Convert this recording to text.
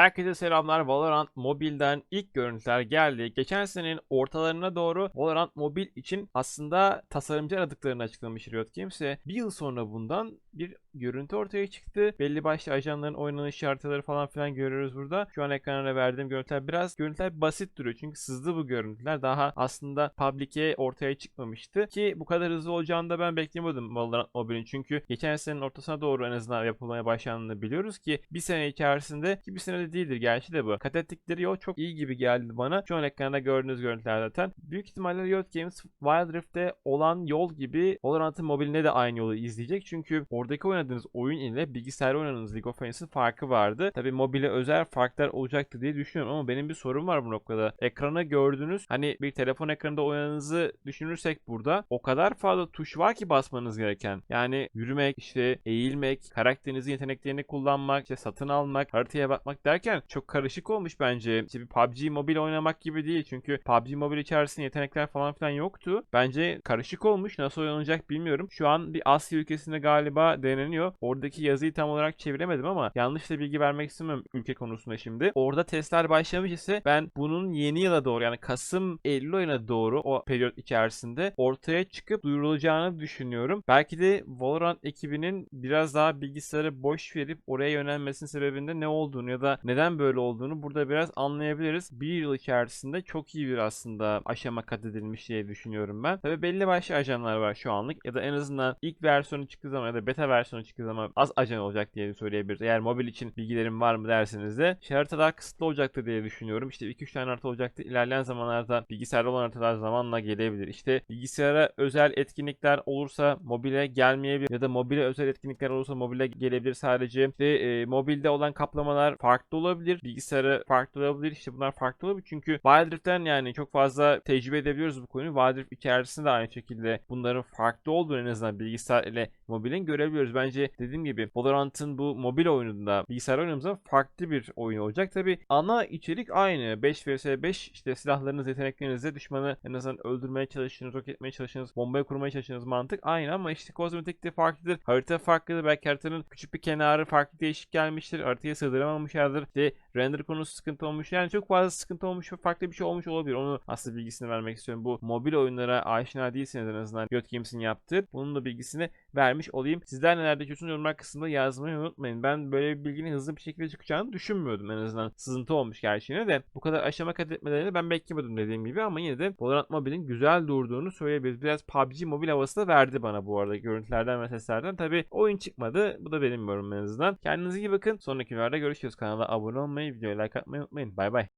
Herkese selamlar. Valorant Mobile'den ilk görüntüler geldi. Geçen senenin ortalarına doğru Valorant Mobil için aslında tasarımcı aradıklarını açıklamış Riot Games bir yıl sonra bundan bir görüntü ortaya çıktı. Belli başlı ajanların oynanış haritaları falan filan görüyoruz burada. Şu an ekrana verdiğim görüntüler biraz görüntüler basit duruyor. Çünkü sızdı bu görüntüler. Daha aslında public'e ortaya çıkmamıştı. Ki bu kadar hızlı olacağını da ben beklemiyordum Valorant Mobile'in. Çünkü geçen senenin ortasına doğru en azından yapılmaya başlandığını biliyoruz ki bir sene içerisinde ki bir sene de değildir gerçi de bu. Kat ettikleri yol çok iyi gibi geldi bana. Şu an ekranda gördüğünüz görüntüler zaten. Büyük ihtimalle Riot Games Wild Rift'te olan yol gibi Valorant'ın mobiline de aynı yolu izleyecek. Çünkü oradaki oynadığınız oyun ile bilgisayar oynadığınız League of Legends'ın farkı vardı. Tabi mobile özel farklar olacaktı diye düşünüyorum ama benim bir sorum var bu noktada. Ekrana gördüğünüz hani bir telefon ekranında oynadığınızı düşünürsek burada o kadar fazla tuş var ki basmanız gereken. Yani yürümek, işte eğilmek, karakterinizin yeteneklerini kullanmak, işte satın almak, haritaya bakmak derken çok karışık olmuş bence. İşte bir PUBG Mobile oynamak gibi değil. Çünkü PUBG Mobile içerisinde yetenekler falan filan yoktu. Bence karışık olmuş. Nasıl oynanacak bilmiyorum. Şu an bir Asya ülkesinde galiba deneniyor. Oradaki yazıyı tam olarak çeviremedim ama yanlış da bilgi vermek istemiyorum ülke konusunda şimdi. Orada testler başlamış ise ben bunun yeni yıla doğru yani Kasım Eylül ayına doğru o periyot içerisinde ortaya çıkıp duyurulacağını düşünüyorum. Belki de Valorant ekibinin biraz daha bilgisayarı boş verip oraya yönelmesinin sebebinde ne olduğunu ya da neden böyle olduğunu burada biraz anlayabiliriz. Bir yıl içerisinde çok iyi bir aslında aşama kat edilmiş diye düşünüyorum ben. Tabi belli başlı ajanlar var şu anlık ya da en azından ilk versiyonu çıktığı zaman ya da beta versiyonu çıktığı zaman az ajan olacak diye söyleyebiliriz. Eğer mobil için bilgilerim var mı derseniz de şey harita daha kısıtlı olacaktır diye düşünüyorum. İşte 2-3 tane harita olacaktır. İlerleyen zamanlarda bilgisayarda olan haritalar zamanla gelebilir. İşte bilgisayara özel etkinlikler olursa mobile gelmeyebilir ya da mobile özel etkinlikler olursa mobile gelebilir sadece. İşte e, mobilde olan kaplamalar farklı olabilir. Bilgisayarı farklı olabilir. İşte bunlar farklı olabilir. Çünkü Wild yani çok fazla tecrübe edebiliyoruz bu konuyu. Wild Rift içerisinde de aynı şekilde bunların farklı olduğunu en azından bilgisayar ile mobilin görebiliyoruz. Bence dediğim gibi Valorant'ın bu mobil oyununda bilgisayar oyunumuzda farklı bir oyun olacak. Tabi ana içerik aynı. 5 vs 5 işte silahlarınız, yeteneklerinizle düşmanı en azından öldürmeye çalıştığınız, yok etmeye çalıştığınız, bombayı kurmaya çalıştığınız mantık aynı ama işte kozmetik de farklıdır. Harita farklıdır. Belki haritanın küçük bir kenarı farklı değişik gelmiştir. Haritaya sığdıramamışlardır. İşte render konusu sıkıntı olmuş. Yani çok fazla sıkıntı olmuş ve farklı bir şey olmuş olabilir. Onu aslında bilgisini vermek istiyorum. Bu mobil oyunlara aşina değilseniz en azından Riot Games'in yaptığı. Bunun da bilgisini vermiş olayım. Sizler neler düşünüyorsunuz yorumlar kısmında yazmayı unutmayın. Ben böyle bir bilginin hızlı bir şekilde çıkacağını düşünmüyordum en azından. Sızıntı olmuş gerçi yine de. Bu kadar aşama kat etmelerini ben beklemiyordum dediğim gibi ama yine de Valorant Mobile'in güzel durduğunu söyleyebiliriz. Biraz PUBG mobil havası da verdi bana bu arada görüntülerden ve seslerden. Tabi oyun çıkmadı. Bu da benim yorumum en azından. Kendinize iyi bakın. Sonraki videolarda görüşürüz. Kanala abone olmayı, videoya like atmayı unutmayın. Bay bay.